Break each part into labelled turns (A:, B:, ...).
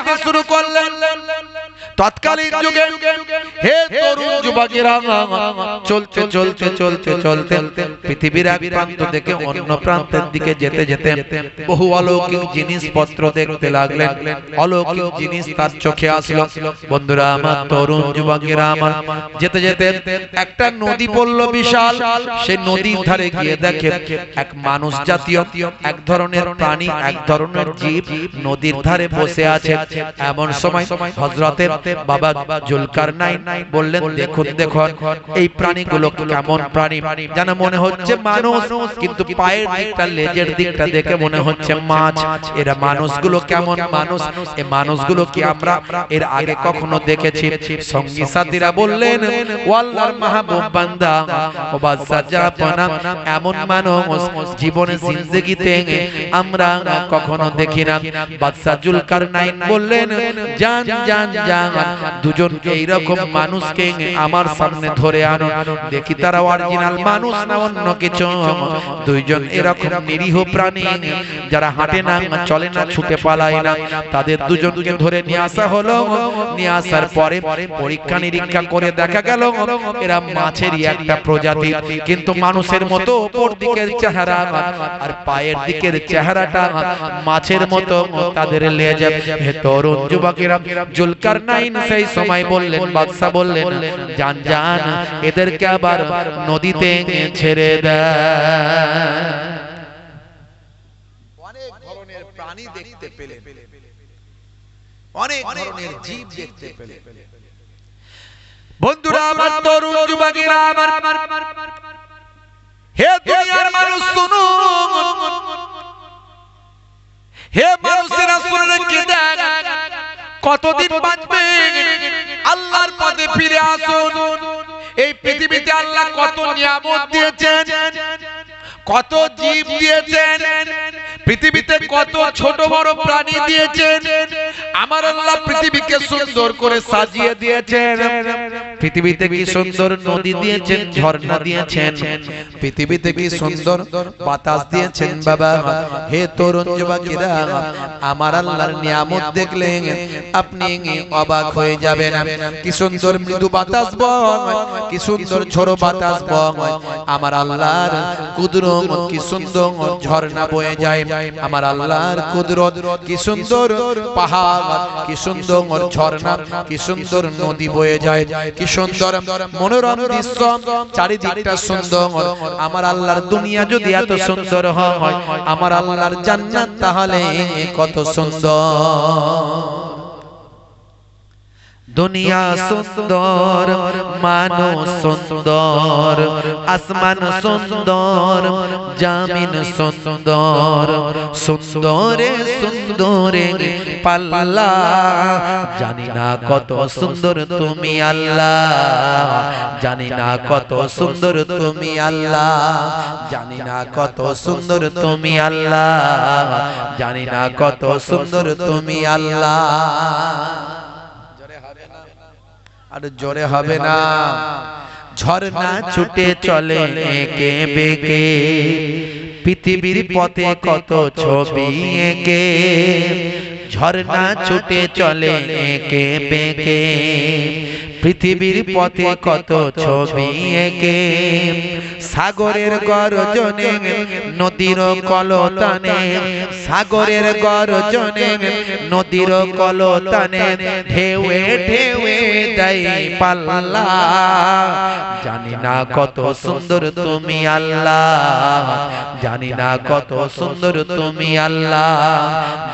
A: হাঁটতে শুরু করলেন। তৎকালীন যুগে হে তরুণ যুবকেরা, চলতে চলতে চলতে চলতে পৃথিবীর এক প্রান্ত থেকে অন্য প্রান্তের দিকে যেতে যেতে বহু অলৌকিক জিনিসপত্র দেখতে লাগলেন। অলৌকিক জিনিস তার চোখে আসলো। বন্ধুরা, আমার তরুণ যুবকেরা, আমার যেতে যেতে একটা নদী পড়ল বিশাল। সেই নদীর ধারে গিয়ে দেখে এক মানুষ জাতীয়, এক ধরনের প্রাণী, এক ধরনের জীব নদীর ধারে বসে আছে। এমন সময় হজরতের বাবা জুলকার নাই বললেন, দেখুন দেখুন, এই প্রাণীগুলো কেমন প্রাণী? যেন মনে হচ্ছে মানুষ, কিন্তু পায়ের দিকটা, লেজের দিকটা দেখে মনে হচ্ছে মাছ। এরা মানুষগুলো কেমন মানুষ? এই মানুষগুলো কি আমরা এর আগে কখনো দেখেছি? সঙ্গী সাথীরা বললেন ও মাহবুব বান্দা, ও বাদশা জাপানা এমন মানুষ জীবনে জিন্দেগিতে আমরা কখনো দেখি না। বাদশা জুলকার নাইন বললেন জান জান জান দুজনকে এইরকম মানুষকে আমার সামনে ধরে আনো। দেখি তারা অরিজিনাল মানুষ না অন্য কিছু। দুইজন এরকম নিরীহ প্রাণী যারা হাঁটে না চলে না ছুটে পালায় না তাদের দুজনকে ধরে নিয়ে আসা হলো নিয়ে আসার পরে পরীক্ষা নিরীক্ষা করে দেখা গেল এরা মাছেরই একটা প্রজাতি কিন্তু মানুষের মতো উপর দিকের চেহারা আর পায়ের দিকের চেহারাটা মাছের মতো তাদের লেজ তরুণ যুবকেরা জুলকার নাইন সেই সময় বললেন বাদশা বললেন জান জান এদেরকে আবার নদীতে ছেড়ে দেয়
B: অনেক ধরনের প্রাণী দেখতে পেলে অনেক ধরনের জীব দেখতে পেলে
A: বন্ধুরা আমার তরুণ যুবকেরা আমার হে দুনিয়ার মানুষ শুনুন। হে মানুষেরা শুনে কি দেন কতদিন বাঁচবে? আল্লাহর পথে ফিরে আসুন। এই পৃথিবীতে আল্লাহ কত নিয়ামত দিয়েছেন, কত জীব দিয়েছেন, পৃথিবীতে কত ছোট বড় প্রাণী দিয়েছেন, আমার আল্লাহ পৃথিবীকে সুন্দর করে সাজিয়ে দিয়েছেন। পৃথিবীতে কি সুন্দর নদী দিয়েছেন ঝর্ণা দিয়েছেন? পৃথিবীতে কি সুন্দর বাতাস দিয়েছেন বাবা? হে তরুণ যুবকেরা আমার আল্লাহর নিয়ামত দেখলেন আপনি অবাক হয়ে যাবেন। কি সুন্দর মৃদু বাতাস বয় কি সুন্দর ঝোড়ো বাতাস বয়। আমার আল্লাহর কুদরত কি সুন্দর ঝর্ণা বয়ে যায়। আমার আল্লাহর কুদরত কি সুন্দর পাহাড় কি সুন্দর ঝর্ণা কি সুন্দর নদী বয়ে যায়। কি সুন্দর মনোরম দৃশ্য চারিদিকটা সুন্দর। আমার আল্লাহর দুনিয়া যদি এত সুন্দর হয়, আমার আল্লাহর জান্নাত তাহলে কত সুন্দর। দুনিয়া সুন্দর মানুষ সুন্দর আসমান সুন্দর জামিন সুন্দর সুন্দরে সুন্দরে পাল্লা জানি না কত সুন্দর তুমি আল্লাহ জানি না কত সুন্দর তুমি আল্লাহ জানি না কত সুন্দর তুমি আল্লাহ জানি না কত সুন্দর তুমি আল্লাহ আর জোরে হবে না। ঝর্ণা ছুটে চলে একে বেগে পৃথিবীর পথে কত ছবি একে। ঝর্ণা ছুটে চলে একে বেকে। পৃথিবীর পথে কত ছবি একে সাগরের গর্জনে নদীর কলতানে সাগরের গর্জনে নদীর কলতানে ঢেউয়ে ঢেউয়ে দেয় পাল্লা। জানি না কত সুন্দর তুমি আল্লাহ। জানি না কত সুন্দর তুমি আল্লাহ।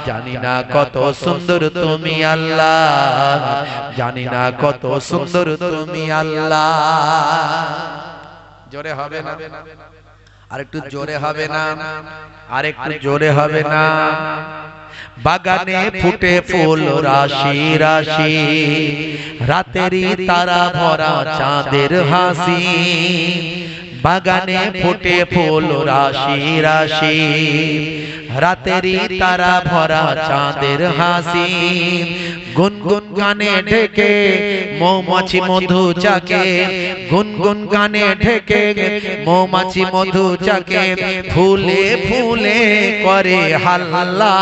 A: জানি না কত সুন্দর তুমি আল্লাহ। জানি না কত সুন্দর তুমি আল্লাহ। জোরে হবে না? আর একটু জোরে হবে না? আর একটু জোরে হবে না? বাগানে ফুটে ফুল রাশি রাশি রাতেরই তারা ভরা চাঁদের হাসি। বাগানে ফুটে ফুল রাশি। রাশি। রাতেরই তারা ভরা চাঁদের হাসি গুনগুন গানে ঢেকে মৌমাছি মধু চাকে। গুনগুন গানে ঢেকে মৌমাছি মধু চাকে। ফুলে ফুলে করে হাল্লা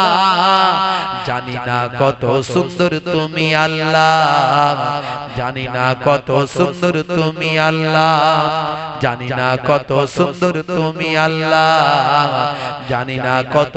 A: জানি না কত সুন্দর তুমি আল্লাহ। জানি না কত সুন্দর তুমি আল্লাহ। জানি না কত সুন্দর তুমি আল্লাহ। জানি না কত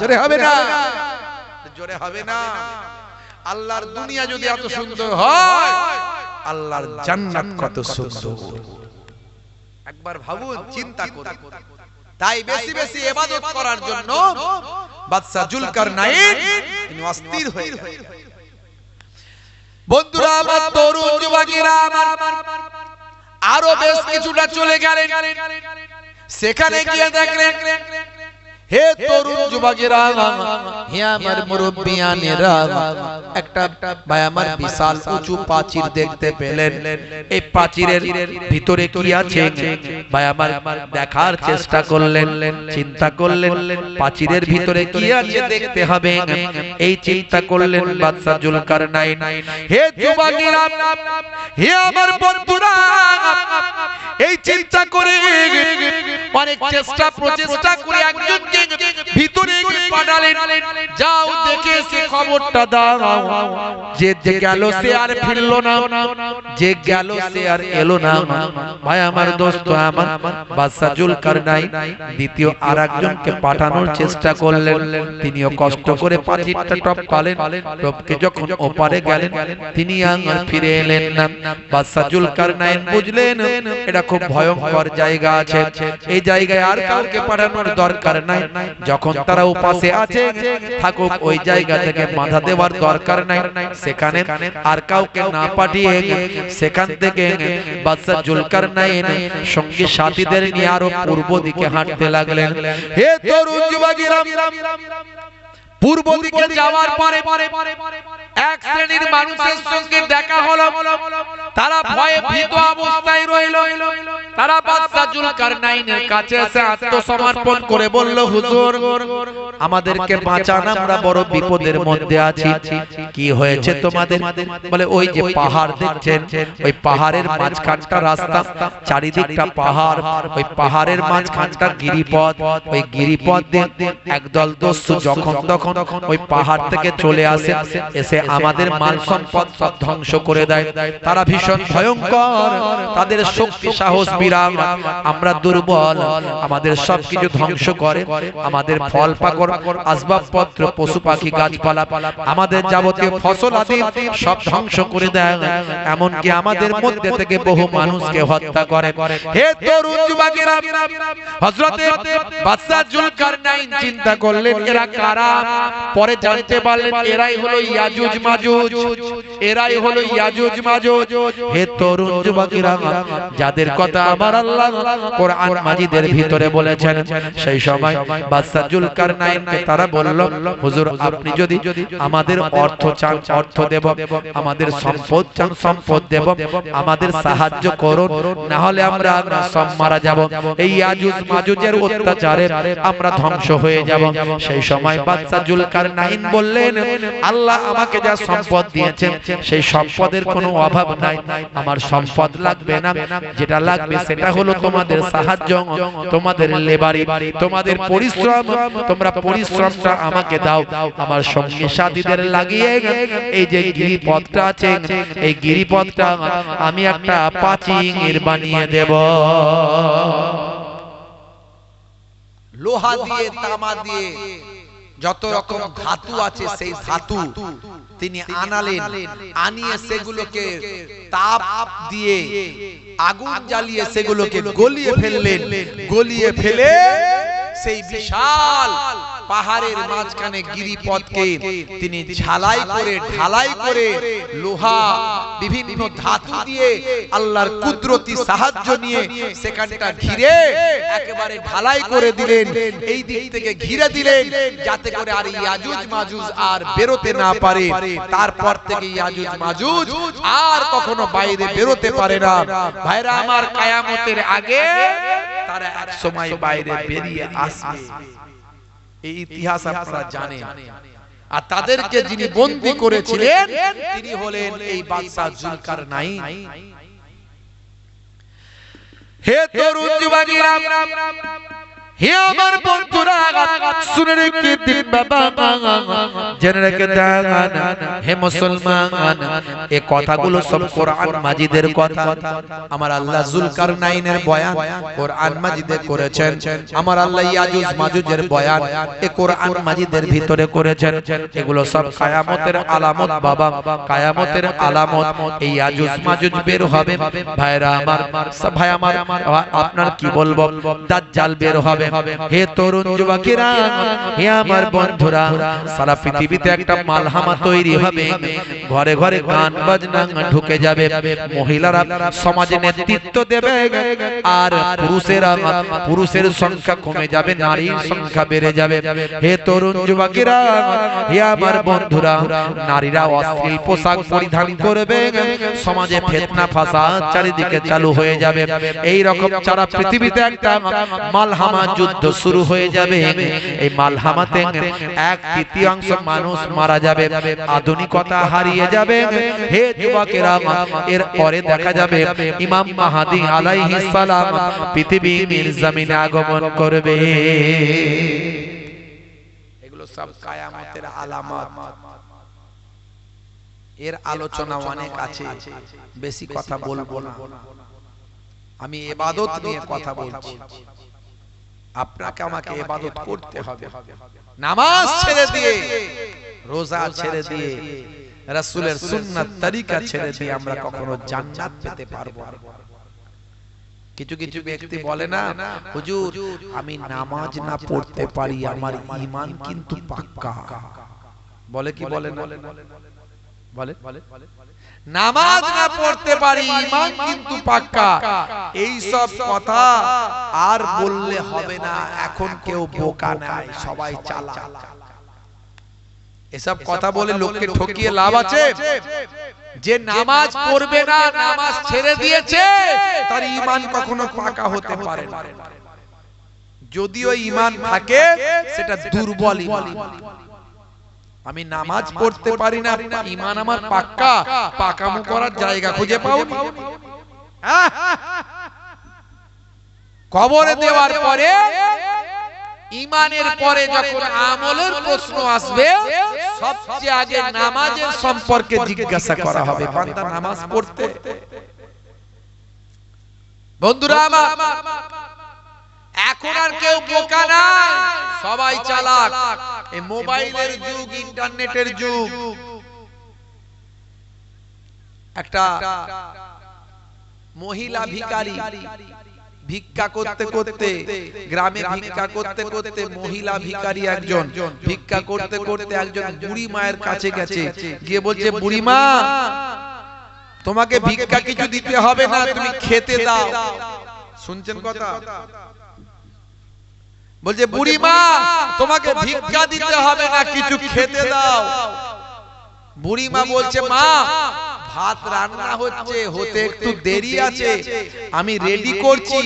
A: জোরে হবে না?
B: জোরে হবে না? আল্লাহর দুনিয়া যদি এত সুন্দর হয় আল্লাহর জান্নাত কত সুন্দর। একবার ভাবুন চিন্তা করুন। তাই বেশি বেশি ইবাদত করার জন্য বাদশা জুলকার নাইন তিনি অস্থির হয়ে গেলেন।
A: বন্ধুরা আমার তরুণ যুবকেরা আমার আরও বেশ কিছুটা চলে গেলেন। সেখানে গিয়ে দেখলেন হে তরুণ যুবকেরা, হে আমার মুরব্বিয়ানেরা একটা ভাই আমার বিশাল উঁচু প্রাচীর দেখতে পেলেন। এই প্রাচীরের ভিতরে কি আছে? ভাই আমার দেখার চেষ্টা করলেন, চিন্তা করলেন, প্রাচীরের ভিতরে কি আছে দেখতে হবে। এই চিন্তা করলেন বাদশা জুলকার নাই হে যুবকেরা, হে আমার বন্ধুরা, এই চিন্তা করে অনেক চেষ্টা, প্রচেষ্টা করে একজনকে ভিতরে পাঠালেন। যাও দেখে সে খবরটা দাও। যে যে গেল সে আর ফিরলো না। যে গেল সে আর এলো না। ভাই আমার দোস্ত আমার বাদশা জুলকার নাই দ্বিতীয় আর একজনকে পাঠানোর চেষ্টা করলেন। তিনিও কষ্ট করে পাঁচিরটা টপ পালেন। টপকে যখন ওপারে গেলেন তিনি আর ফিরে এলেন না। বাদশা জুলকার নাইন বুঝলেন এটা খুব ভয়ঙ্কর জায়গা আছে। এই জায়গায় আর কাউকে পাঠানোর দরকার নাই। যখন তারা উপাসে আছে থাকুক ওই জায়গা থেকে বাধা দেওয়ার দরকার নাই। সেখানে আর কাউকে না পাঠিয়ে সেখান থেকে বাদশা জুলকার নাইন সঙ্গী সাথীদের নিয়ে আরও পূর্ব দিকে হাঁটতে লাগলেন। হে তরুণ যুবকেরা পূর্ব দিকে যাওয়ার পরে এক শ্রেণির মানুষের সঙ্গে দেখা হলো। তারা ভয়ে ভীত অবস্থায় রইল। তারা বাদশা জুলকারনাইনের কাছে এসে আত্মসমর্পণ করে বলল, হুজুর, আমাদেরকে বাঁচান, আমরা বড় বিপদের মধ্যে আছি। কি হয়েছে তোমাদের? বলে, ওই যে পাহাড় দেখছেন, ওই পাহাড়ের মাঝখানটা রাস্তা, চারিদিকটা পাহাড়, ওই পাহাড়ের মাঝখানটা গিরিপথ, ওই গিরিপথ দিয়ে একদল দস্যু যখন, তখন ওই পাহাড় থেকে চলে আসে, এসে আমাদের মাল সম্পদ সব ধ্বংস করে দেয়। তারা ভীষণ ভয়ঙ্কর। তাদের শক্তি সাহস বিরাম আমরা দুর্বল। আমাদের সবকিছু ধ্বংস করে। আমাদের ফল পাকড় আসবাবপত্র পশু পাখি গাছপালা আমাদের যাবতীয় ফসল আদি সব ধ্বংস করে দেয়। এমনকি আমাদের মধ্যে থেকে বহু মানুষকে হত্যা করে। হে তরুণ যুবকেরা হযরতে বাদশা জুলকারনাইন চিন্তা করলেন এরা কারা? পরে জানতে পারলেন এরাই হলো ইয়াজুজ যাদের কথা আমার আল্লাহ কোরআন মাজিদের ভিতরে বলেছেন, সেই সময় বাদশা জুলকারনাইনকে তারা বলল, হুজুর, আপনি যদি আমাদের অর্থ চান, অর্থ দেব, আমাদের সম্পদ চান, সম্পদ দেব, আমাদের সাহায্য করুন না হলে আমরা সব মারা যাব। এই ইয়াজুজ মাজুজের অত্যাচারে আমরা ধ্বংস হয়ে যাব। সেই সময় বাদশা জুলকার নাইন বললেন, আল্লাহ আমাকে যা সম্পদ দিয়েছেন সেই সম্পদের কোনো অভাব নাই। আমার সম্পদ লাগবে না, যেটা লাগবে সেটা হলো তোমাদের সাহায্য, তোমাদের লেবারি তোমাদের পরিশ্রম। তোমরা পরিশ্রমটা আমাকে দাও। আমার সঙ্গে সাথীদের লাগিয়ে এই যে গিরিপথটা আছে, এই গিরিপথটা আমি একটা পাচিংয়ের বানিয়ে দেব।
B: লোহা দিয়ে, তামা দিয়ে যত রকম ধাতু আছে, সেই ধাতু তিনি আনালেন আনিয়ে সেগুলোকে তাপ দিয়ে আগুন জ্বালিয়ে সেগুলোকে গলিয়ে ফেললেন গলিয়ে ফেলে সেই বিশাল পাহাড়ের মাঝখানে গিরিপথকে তিনি ঝালাই করে ঢালাই করে লোহা বিভিন্ন ধাতু দিয়ে আল্লাহর কুদরতি সাহায্য নিয়ে সেখানটা ঘিরে একেবারে ঢালাই করে দিলেন এই দিক থেকে ঘিরে দিলেন যাতে করে আর ইয়াজুজ মাজুজ আর বেরোতে না পারে তারপর থেকে ইয়াজুজ মাজুজ আর কখনো বাইরে বেরোতে পারে না। ভাইরা আমার কায়ামতের আগে তারা এক সময় বাইরে বেরিয়ে আসবে। এই ইতিহাস আপনারা জানেন। আর তাদেরকে যিনি বন্দী করেছিলেন তিনি হলেন এই বাদশাহ জুলকার নাই
A: হে তরুণ যুবকেরা হে আমার বন্ধুরা শুনে রেখে দিন বাবা জেনে রেখে হে মুসলমান, এ কথাগুলো সব কোরআন মাজিদের কথা। আমার আল্লাহ বয়ান কোরআন মাজিদে করেছেন। আমার আল্লাহ ইয়াজুজ মাজুজের বয়ান এ কোরআন মাজিদের ভিতরে করেছেন। এগুলো সব কায়ামতের আলামত বাবা, কায়ামতের আলামত। এই ইয়াজুজ মাজুজ বের হবে। ভাইরা আমার, ভাই আমার, আপনার কি বলব? দাজ্জাল বের হবে। হে তরুণ যুবকেরা, হে আমার বন্ধুরা, সারা পৃথিবীতে একটা মালহামা তৈরি হবে। ঘরে ঘরে গান বাজনা ঢুকে যাবে। মহিলারা সমাজে নেতৃত্ব দেবে। আর পুরুষেরা পুরুষের সংখ্যা কমে যাবে, নারীর সংখ্যা বেড়ে যাবে। হে তরুণ যুবকেরা, হে আমার বন্ধুরা, নারীরা অশ্লীল পোশাক পরিধান করবে। সমাজে ফেতনা ফাসাদ চারিদিকে চালু হয়ে যাবে। এই রকম সারা পৃথিবীতে একটা মালহামা যুদ্ধ শুরু হয়ে যাবে। এই মালহামাতে এক তৃতীয়াংশ মানুষ মারা যাবে। আধুনিকতা হারিয়ে যাবে। হে যুবকেরা এর পরে দেখা যাবে ইমাম মাহাদি আলাইহিস সালাম পৃথিবীর জমিনে আগমন করবে।
B: এগুলো সব কায়ামতের আলামত। এর আলোচনা অনেক আছে। বেশি কথা বলব না। আমি এবাদত নিয়ে কথা বলছি। আপনাকে আমাকে এবাদত করতে হবে। নামাজ ছেড়ে দিয়ে রোজা ছেড়ে দিয়ে রাসূলের সুন্নাত তরিকা ছেড়ে দিয়ে আমরা কখনো জান্নাত পেতে পারব না। কিছু কিছু ব্যক্তি বলে না হুজুর আমি নামাজ না পড়তে পারি আমার ঈমান কিন্তু পাক্কা। বলে কি বলে না? বলে। নামাজ না পড়তে পারি ঈমান কিন্তু পাক্কা। এই সব কথা আর বললে হবে না। এখন কেউ বোকা নাই সবাই চালাক। এসব কথা বলে লোককে ঠকিয়ে লাভ আছে? যে নামাজ পড়বে না নামাজ ছেড়ে দিয়েছে। তার ঈমান কখনো পাকা হতে পারে না। যদিও ঈমান থাকে সেটা দুর্বল ঈমান আমি নামাজ পড়তে পারি না ঈমান আমার পাক্কা পাকামো করার জায়গা খুঁজে পাও কবরে দেওয়ার পরে ইমানের পরে যখন আমলের প্রশ্ন আসবে সবচেয়ে আগে নামাজের সম্পর্কে জিজ্ঞাসা করা হবে বান্দা নামাজ পড়তে। বন্ধুরা আমার এখন আর কেউ বোকা না সবাই চালাক। মোবাইলের যুগ ইন্টারনেটের যুগ। একটা মহিলা ভিখারি ভিক্ষা করতে করতে গ্রামে ভিক্ষা করতে করতে মহিলা ভিখারি একজন। ভিক্ষা করতে করতে একজন বুড়ি মায়ের কাছে গেছে। গিয়ে বলছে বুড়ি মা তোমাকে ভিক্ষা কিছু দিতে হবে না তুমি খেতে দাও। শুনছেন কথা? বলছে বুড়ি মা তোমাকে ভিক্ষা দিতে হবে না কিছু খেতে দাও। বুড়ি মা বলছে মা ভাত রান্না হচ্ছে হতে একটু দেরি আছে। আমি রেডি করছি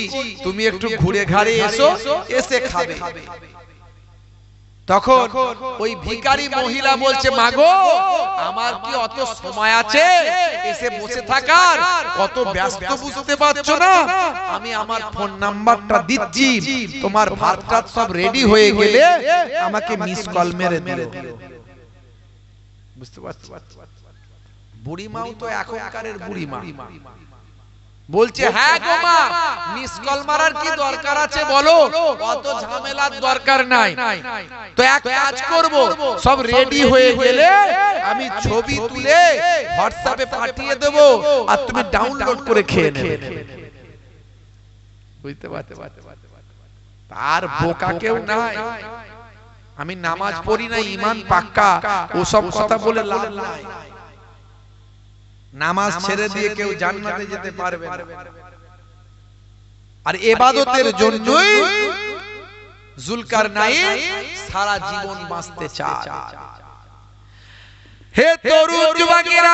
B: তুমি একটু ঘুরে ঘাড়ে এসো এসে খাবে। তখন ওই ভিখারি মহিলা বলছে মাগো আমার কি অত সময় আছে? এসে বসে থাকার? কত ব্যস্ত বুঝতে পারছ না? আমি আমার ফোন নাম্বারটা দিচ্ছি। তোমার ভাতটা সব রেডি হয়ে গেলে আমাকে মিস কল মেরে দিও বুঝতে পারছ? বুড়িমাও তো এখনকারের বুড়িমা। বলছে হ্যাঁ গো মা মিস কল মারার কি দরকার আছে বলো অত ঝামেলার দরকার নাই তো এক কাজ করব সব রেডি হয়ে গেলে আমি ছবি তুলে হোয়াটসঅ্যাপে পাঠিয়ে দেব আর তুমি ডাউনলোড করে খেয়ে নেবে বুঝতে পারতে আর বোকা কেউ নাই আমি নামাজ পড়ি না ইমান পাক্কা ওসব কথা বলে লাভ নাই নামাজ ছেড়ে দিয়ে কেউ জান্নাতে যেতে পারবে না। আর এবাদতের জন্যই জুলকার নাই সারা জীবন বাঁচতে চায়।
A: হে তরুণ যুবকেরা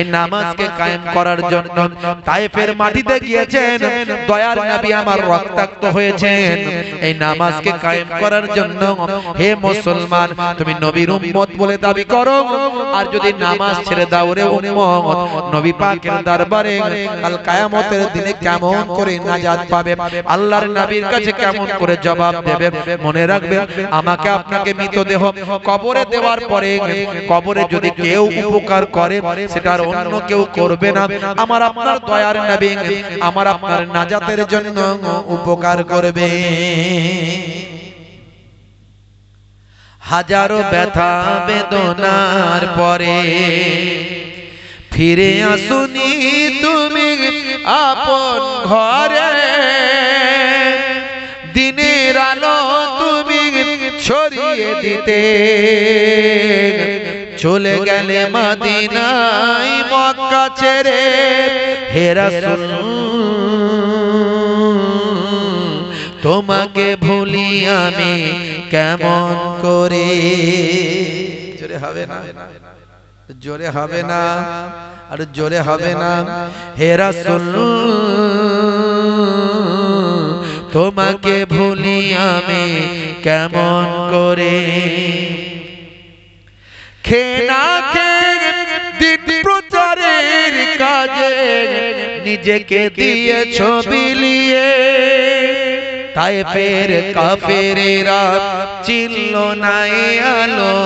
A: এই নামাজকে কায়েম করার জন্য মাটিতে গিয়েছেন দয়ার নবী আমার রক্তাক্ত হয়েছেন। এই নামাজকে কায়েম করার জন্য হে মুসলমান তুমি নবীর উম্মত বলে দাবি করো আর যদি নামাজ ছেড়ে দাও রে উম্মত নবী পাকের দরবারে কাল কিয়ামতের দিনে কেমন করে নাজাত পাবে? আল্লাহর নবীর কাছে কেমন করে জবাব দেবে? মনে রাখবে আমাকে আপনাকে মৃতদেহ কবরে দেওয়ার পরে কবরে যদি কেউ উপকার করে সেটার অন্য কেউ করবে না। আমার আপনার দয়ার নবী আমার আপনার নাজাতের জন্য উপকার করবে। হাজারো ব্যথা বেদনার পরে ফিরে আসুনি তুমি আপন ঘরে। দিনের আলো তুমি ছড়িয়ে দিতে। চলে গেলে মদিনায় মক্কা ছেড়ে হেরা তোমাকে ভুলি আমি কেমন করে? জোরে হবে না? জোরে হবে না? আর জোরে হবে না? হেরা তোমাকে ভুলি আমি কেমন করে? খেনা খেয়ে দিন প্রচারের কাজে নিজেকে দিয়ে ছবি তাই ফের কাফেরেরা চিল্ল নাই আলো।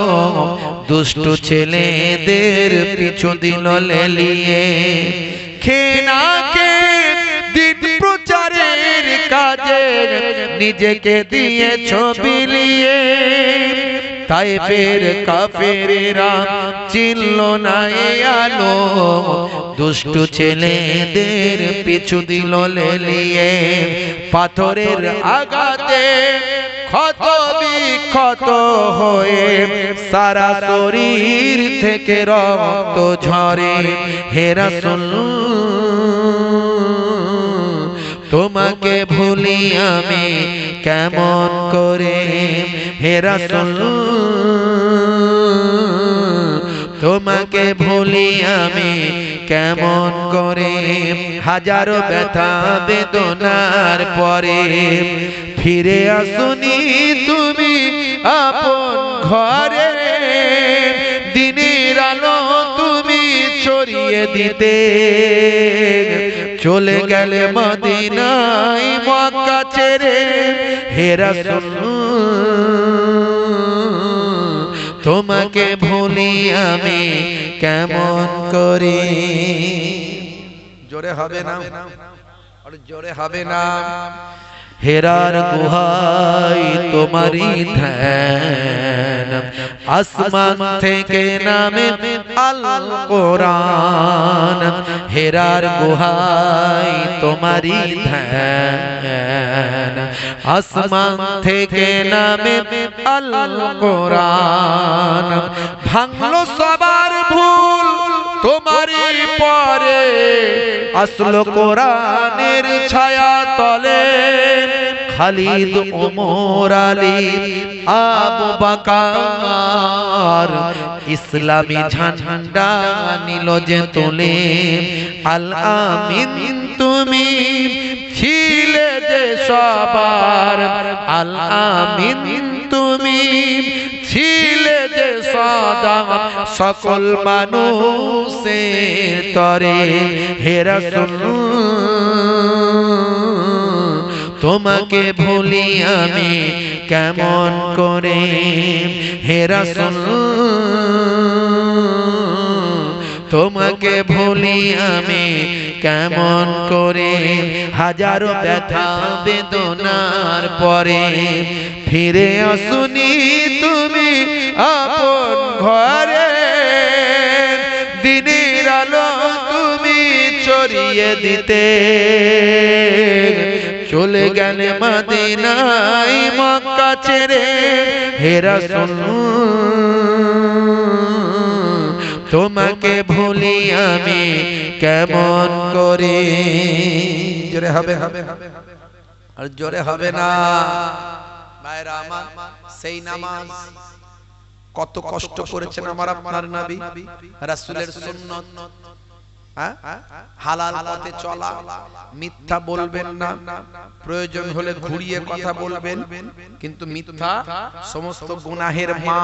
A: দুষ্টু ছেলেদের পিছু দিল লেলিয়ে। খেনা খেয়ে দিন প্রচারের কাজে নিজেকে দিয়ে ছবি লিয়ে তাই ফের কাফেরেরা চিনল না আলো। দুষ্টু ছেলেদের পিছু দিল লেলিয়ে। পাথরের আঘাতে ক্ষত বিক্ষত হয়ে সারা শরীর থেকে রক্ত ঝরে। হেরা তোমাকে ভুলি আমি কেমন করে? হেরা তোমাকে ভুলি আমি কেমন করে? হাজারো ব্যথা বেদনার পরে ফিরে আসুনি তুমি আপন ঘরে। দিনের আলো তুমি ছড়িয়ে দিতে। চলে গেলে মদিনাই মক্কা ছেড়ে হেরা তোমাকে ভুলি আমি কেমন করি?
B: জোরে হবে না? আর জোরে হবে না?
A: হেরার গুহাই তোমারি ধ্যান। আসমান থেকে নামে আল কোরআন হেরার গুহাই তোমারি ধ্যান আসমান থেকে নামে আল কোরআন ভাঙলো সবার ভুল তোমারই পরে আসলো কোরআনের ছায়া তলে খালিদ ওমর আলী, আবু বাকার ইসলামী ঝান্ডা নিল যে তোলে। আল আমিন তুমি ছিলে যে সবার। আল আমিন তুমি ছিলে যে সদা সকল মানুষের তরে হেরা তোমাকে ভুলি আমি কেমন করে? হেরা তোমাকে ভুলি আমি কেমন করে? হাজারো ব্যথা বেদনার পরে ফিরে আসুনি তুমি আপন ঘরে। দিনের আলো তুমি চড়িয়ে দিতে। চলে গেলে মদিনাই মক্কা ছেড়ে হেরা তোমাকে ভুলি আমি কেমন করে?
B: জোরে হবে হবে আর জোরে হবে না। ভাইরা আমার, সেই নামাজ কত কষ্ট করেছেন আমার আপনার নবী, রাসূলের সুন্নাত? হালাল পথে চলা, মিথ্যা বলবেন না। প্রয়োজন হলে ঘুরিয়ে কথা বলবেন, কিন্তু মিথ্যা সমস্ত গুনাহের মা।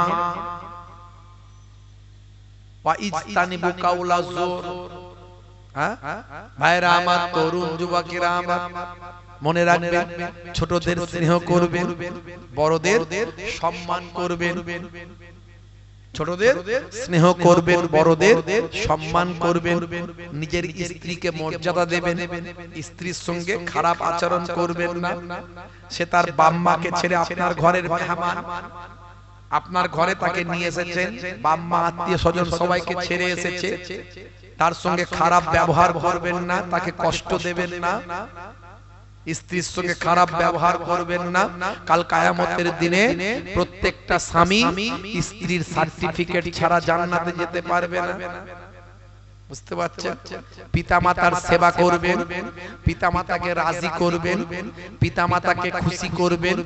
B: হ্যাঁ? ভাইরা আমার তরুণ ছোটদের স্নেহ করবেন, বড়দের সম্মান করবেন। ছোটদের স্নেহ করবেন বড়দের সম্মান করবেন নিজের স্ত্রীকে মর্যাদা দেবেন স্ত্রীর সঙ্গে খারাপ আচরণ করবেন না। সে তার বাম্মাকে ছেড়ে আপনার ঘরের মেহমান। আপনার ঘরে তাকে নিয়ে এসেছেন বাম্মা আত্মীয় স্বজন সবাইকে ছেড়ে এসেছে। তার সঙ্গে খারাপ ব্যবহার করবেন না তাকে কষ্ট দেবেন না। স্ত্রীর সঙ্গে খারাপ ব্যবহার করবেন না। কাল কায়ামতের দিনে প্রত্যেকটা স্বামী স্ত্রীর সার্টিফিকেট ছাড়া জান্নাতে যেতে পারবে না। বুঝতে পারছেন? পিতামাতার সেবা করবেন। পিতামাতাকে রাজি করবেন। পিতামাতাকে খুশি করবেন।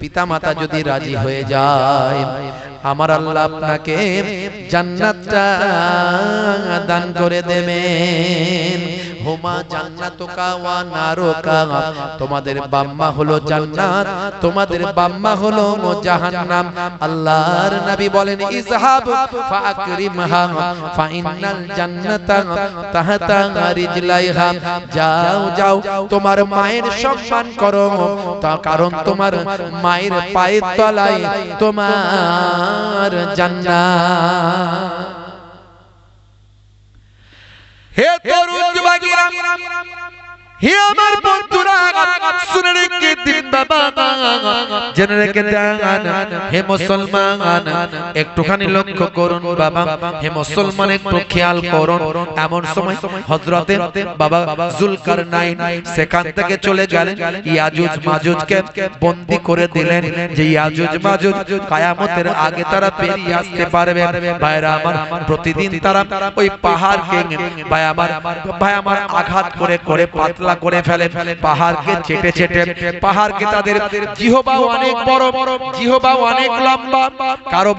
B: পিতামাতা যদি রাজি হয়ে যায় আমার আল্লাহ আপনাকে জান্নাতটা দান করে দেবেন। হুমা জান্নাতুকা ওয়া নারুকা। তোমাদের বাম্মা হলো জান্নাত। তোমাদের বাম্মা হলো জাহান্নাম। আল্লাহর নবী বলেন ইজহাব ফাকরিমহা ফা ইন্নাল জান্নাতা তাহতা রিজলাইহা। যাও যাও তোমার মায়ের সম্মান করো। তা কারণ তোমার মায়ের পায়ের তলায় তোমার জান্নাত। হে তরুণ যুবকেরা আমার বন্ধুরা, শুনে রেখে দিন বাবা। জেনে রেখে হে মুসলমান, একটুখানি লক্ষ্য করুন বাবা। হে মুসলমান, একটু খেয়াল করুন। এমন সময় বাবা সেখান থেকে চলে গেলেন। ইয়াজুজ করে দিলেন যে, ইয়াজুজ মাজুজ, কিয়ামতের আগে তারা পেরিয়ে আসতে পারবে। ভাইরা আমার, প্রতিদিন তারা ওই পাহাড়কে, ভাই আমার ভাই আমার আঘাত করে করে পাতলা করে ফেলে। পাহাড়কে চেটে চেটে পাহাড়কে তাদের জিহবা অনেক বড়, জিহবা অনেক লম্বা। কারও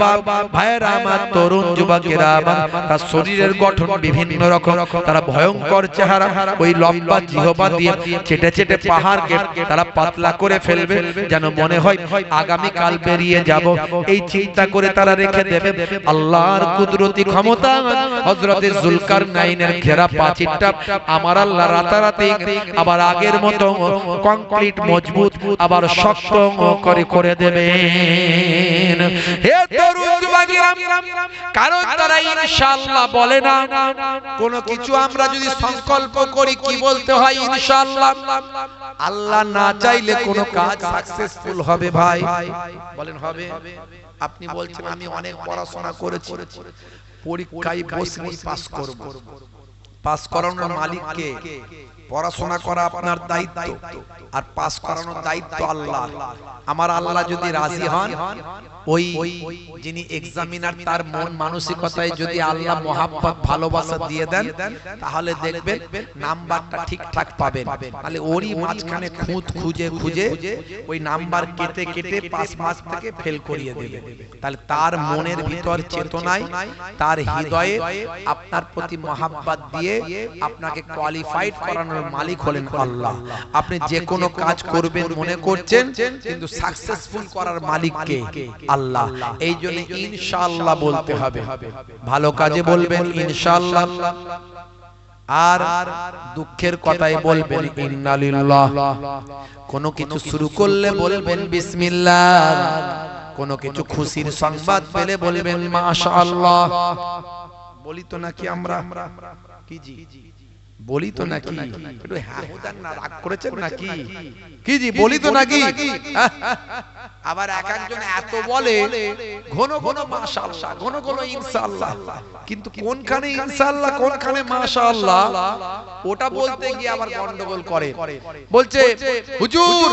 B: ভাইয়েরা আমার তরুণ যুবকেরা আমার, তার শরীরের গঠন বিভিন্ন রকম, তারা ভয়ঙ্কর চেহারা, ওই লম্বা জিহবা দিয়ে চেটে চেটে পাহাড়কে তারা পাতলা করে ফেলবে, যেন মনে হয় আগামী কাল বেরিয়ে যাব। এই চিন্তা করে তারা রেখে দেবে, আল্লাহর কুদরতি ক্ষমতা। হযরতে জুলকার নাইনের ঘেরা পাঁচিরটা আমার আল্লাহ রাতারাতি আবার আগের মতো কংক্রিট মজবুত, আবার শক্ত করে করে দেবেন। হে কারণ তারা ইনশাআল্লাহ বলে না, কোনো কিছু আমরা যদি সংকল্প করি, কি বলতে হয় ইনশাআল্লাহ? আল্লাহ না চাইলে কোনো কাজ সাকসেসফুল হবে ভাই। বলেন, হবে? আপনি বলছেন, আমি অনেক পড়াশোনা করেছি, পরীক্ষায় বসলেই পাস করব। পাস করানোর মালিককে পড়াশোনা করা আপনার দায়িত্ব আর পাস করানোর দায়িত্ব আল্লাহ। আমার আল্লাহ যদি রাজি হন, ওই যিনি এক্সামিনার তার মন মানসিকতায় যদি আল্লাহ মহাব্বত, ভালোবাসা দিয়ে দেন, তাহলে দেখবেন নাম্বারটা ঠিকঠাক পাবেন। তাহলে ওরই মাঝখানে খুঁত খুঁজে খুঁজে ওই নাম্বার কেটে কেটে পাঁচ মাস থেকে ফেল করিয়ে দেবে। তাহলে তার মনের ভিতর চেতনায়, তার হৃদয়ে আপনার প্রতি মহাব্বত দিয়ে আপনাকে কোয়ালিফাইড করানোর মালিক হলেন আল্লাহ। আপনি যে কোনো কাজ করবেন মনে করছেন কিন্তু সাকসেসফুল করার মালিক কে আল্লাহ। এই জন্য ইনশাআল্লাহ বলতে হবে। ভালো কাজে বলবেন ইনশাআল্লাহ।
A: আর দুঃখের কথাই বলবেন ইন্নালিল্লাহ। কোনো কিছু শুরু করলে বলবেন বিসমিল্লাহ। কোনো কিছু খুশির সংবাদ পেলে বলবেন মাশাআল্লাহ। বলি তো নাকি আমরা? কি জি? বলি তো নাকি? একটু না রাগ করেছেন নাকি? কি জি বলি তো নাকি? আবার এক একজন এত বলে ঘন ঘন মাশাআল্লাহ ঘন ঘন ইনশাআল্লাহ। কিন্তু কোনখানে ইনশাআল্লাহ কোনখানে মাশাআল্লাহ ওটা বলতে গিয়ে আবার গন্ডগোল করে। বলছে হুজুর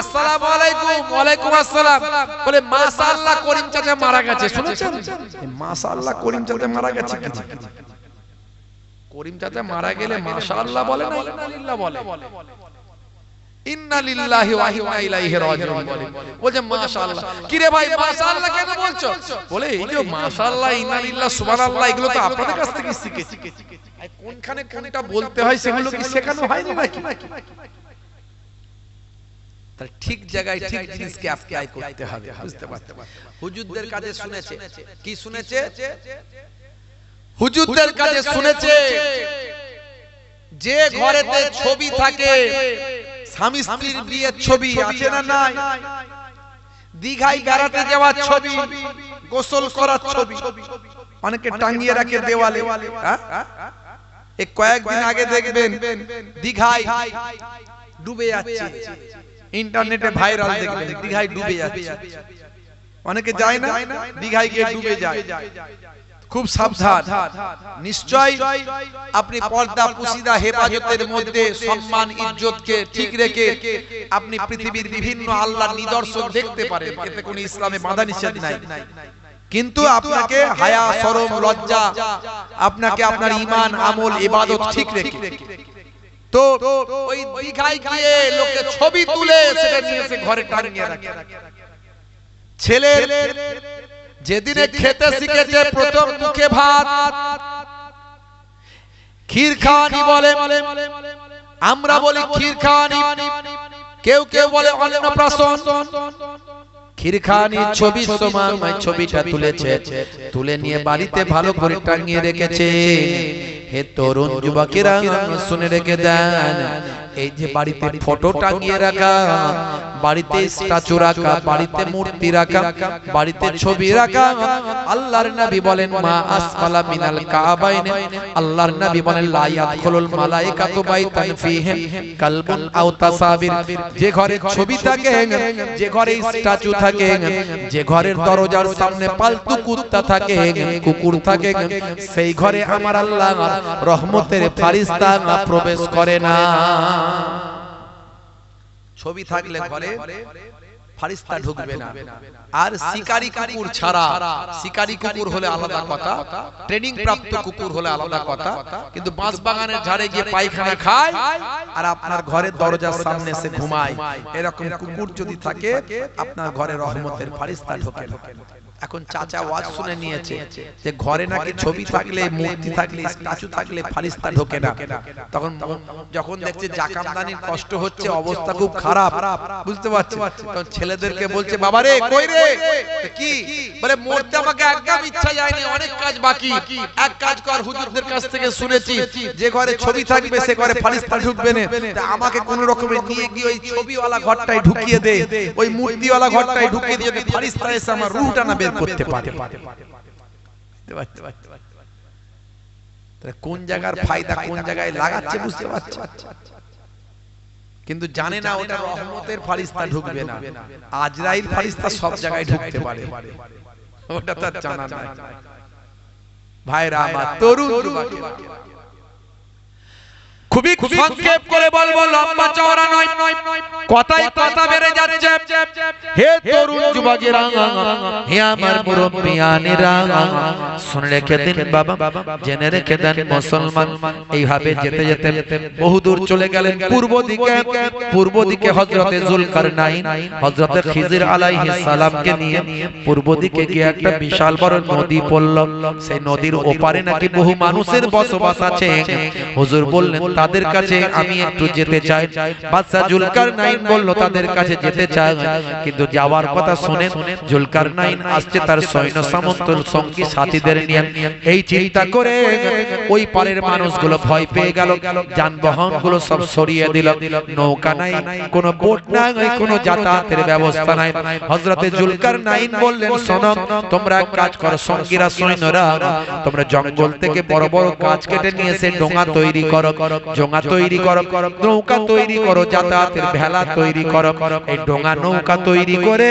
A: আসসালামু আলাইকুম ওয়ালাইকুম আসসালাম। বলে মাশাআল্লাহ করিম চাচা মারা গেছে শুনেছেন? মাশাআল্লাহ করিম চাচা মারা গেছে করিম চাচা মারা গেলে মাশাআল্লাহ বলে না ইন্নালিল্লাহ বলে। ইন্না ওয়া ইন্না ইলাইহি রাজিউন বলে। বলছে মাশাআল্লাহ। কি রে ভাই মাশাআল্লাহ কেন বলছো? বলে এই যে মাশাআল্লাহ ইন্না সুবহানাল্লাহ এগুলো তো আপনাদের কাছ থেকে শিখেছি। কোনখানে কোনটা বলতে হয় সেগুলো কি শেখানো হয়নি নাকি? তার ঠিক জায়গায় ঠিক জিনিসকে অ্যাপ্লাই করতে হবে বুঝতে পারছেন? হুজুরদের কাছে শুনেছে। কি শুনেছে? হুজুরদের কাছে শুনেছে যে ঘরেতে ছবি থাকে স্বামী স্ত্রীর বিয়ের ছবি আছে না নাই? দীঘায় বেড়াতে যাওয়ার ছবি গোসল করার ছবি অনেকে টাঙিয়ে রাখে দেওয়ালে। হ্যাঁ? এই কয়েকদিন আগে দেখবেন দীঘায় ডুবে যাচ্ছে। ইন্টারনেটে ভাইরাল দেখবেন দীঘায় ডুবে যাচ্ছে। অনেকে যায় না? দীঘায় গিয়ে ডুবে যায়। খুব সাবধান। নিশ্চয় আপনি পর্দা পুশিদা হেফাজতের মধ্যে সম্মান ইজ্জতকে ঠিক রেখে আপনি পৃথিবীর বিভিন্ন আল্লাহর নিদর্শন দেখতে পারেন। এতে কোনো ইসলামে বাধা নিষেধ নাই। কিন্তু আপনাকে হায়া শরম লজ্জা আপনাকে আপনার ঈমান আমল ইবাদত ঠিক রেখে। তো ওই দীঘায় গিয়ে লোকে ছবি তুলে সেটা নিয়ে এসে ঘরে টাঙিয়ে রাখে। ছেলে যেদিনে খেতে শিখেছে প্রথম মুখে ভাত। ক্ষীর খাওয়ানি বলে। আমরা বলি ক্ষীর খাওয়ানি। কেউ কেউ বলে অন্নপ্রাশন। ক্ষীর খাওয়ানি ছবির ছবিটা তুলেছে তুলে নিয়ে বাড়িতে ভালো করে টাঙিয়ে রেখেছে। হে তরুণ যুবকেরা শুনে রেখে দেন এই যে বাড়িতে ফটো টাঙিয়ে রাখা বাড়িতে স্ট্যাচু রাখা বাড়িতে মূর্তি রাখা বাড়িতে ছবি রাখা। আল্লাহর নবী বলেন মা আসফালা মিনাল কাবাইন। আল্লাহর নবী বলেন লা ইয়াদখুলুল মালাইকাতু বাইতান ফীহি কালবুন আও তাসাবির। যে ঘরে ছবি থাকে যে ঘরে স্ট্যাচু থাকে যে ঘরের দরজার সামনে পালতু কুত্তা থাকে, কুকুর থাকে, সেই ঘরে আমার আল্লাহ রহমতের ফারিস্তা প্রবেশ করে না। ছবি থাকলে ঘরে ফারিস্তা ঢুকবে না। আর শিকারি কুকুর ছাড়া শিকারি কুকুর হলে আলাদা কথা। ট্রেনিং প্রাপ্ত কুকুর হলে আলাদা কথা। কিন্তু বাঁশ বাগানের ঝাড়ে গিয়ে পায়খানা খায় আর আপনার ঘরের দরজার সামনে এসে ঘুমায়। এরকম কুকুর যদি থাকে আপনার ঘরে রহমতের ফারিস্তা ঢোকে না। এখন চাচা ওয়াজ শুনে নিয়েছে যে ঘরে নাকি ছবি থাকলে মূর্তি থাকলে স্ট্যাচু থাকলে ফারিস্তা ঢোকে না। তখন যখন দেখছে জাকামদানির কষ্ট হচ্ছে অবস্থা খুব খারাপ। বুঝতে পারছ। তখন ছেলেদেরকে বলছে বাবা রে? কই রে? কি? বলে মরতে আমাকে একদম ইচ্ছা যায়নি অনেক কাজ বাকি। এক কাজ কর হুজুরদের কাছ থেকে শুনেছি যে ঘরে ছবি থাকবে সে ঘরে ফারিস্তা ঢুকবে না আমাকে কোন রকমে নিয়ে গিয়ে ওই ছবিওয়ালা ঘরটায় ঢুকিয়ে দে ওই মূর্তিওয়ালা ঘরটায় ঢুকিয়ে দিয়ে ফারিস্তা এসে আমার রুহটা না বের করতে পারে। কোন জায়গার ফায়দা কোন জায়গায় লাগাচ্ছে বুঝতে পারছ। কিন্তু জানে না ওটা রহমতের ফারিস্তা ঢুকবে না। আজরাইল ফারিস্তা সব জায়গায় ঢুকতে পারে। ওটা তার জানা নাই। ভাইরা আমার তরুণ খুবই সংক্ষেপ করে বলব, লম্বা চওড়া নয়। কথাই কথা বেড়ে যাচ্ছে। হে তরুণ যুবকেরা হে আমার মুরব্বিয়ানেরা শুনে রেখে দিন বাবা, জেনে রেখে দেন মুসলমান। এইভাবে যেতে যেতে বহুদূর চলে গেলেন। পূর্ব দিকে পূর্ব দিকে হযরতে জুলকারনাইন, হযরতে খিজির আলাইহিস সালামকে নিয়ে পূর্ব দিকে গিয়ে একটা বিশাল বড় নদী পড়ল। সেই নদীর ওপারে নাকি বহু মানুষের বসবাস আছে। হুজুর বললেন তাদের কাছে আমি একটু যেতে চাই। বাদশা জুলকার নাইন বলল তাদের কাছে যেতে চাই। কিন্তু যাওয়ার কথা শুনে জুলকার নাইন আসছে তার সৈন্য সামন্ত সঙ্গী সাথীদের নিয়ে এই চিন্তা করে ওই পারের মানুষগুলো ভয় পেয়ে গেল। যানবাহনগুলো সব সরিয়ে দিল। নৌকা নাই কোনো বোট নাই কোনো যাতায়াতের ব্যবস্থা নাই। হযরতে জুলকার নাইন বললেন শোনো তোমরা কাজ করো সঙ্গীরা সৈন্যরা তোমরা জঙ্গল থেকে বড় বড় গাছ কেটে নিয়ে এসে ডোঙা তৈরি করো ডোঙা তৈরি করো নৌকা তৈরি করো যাতায়াতের ভেলা তৈরি করো এই ডোঙা নৌকা তৈরি করে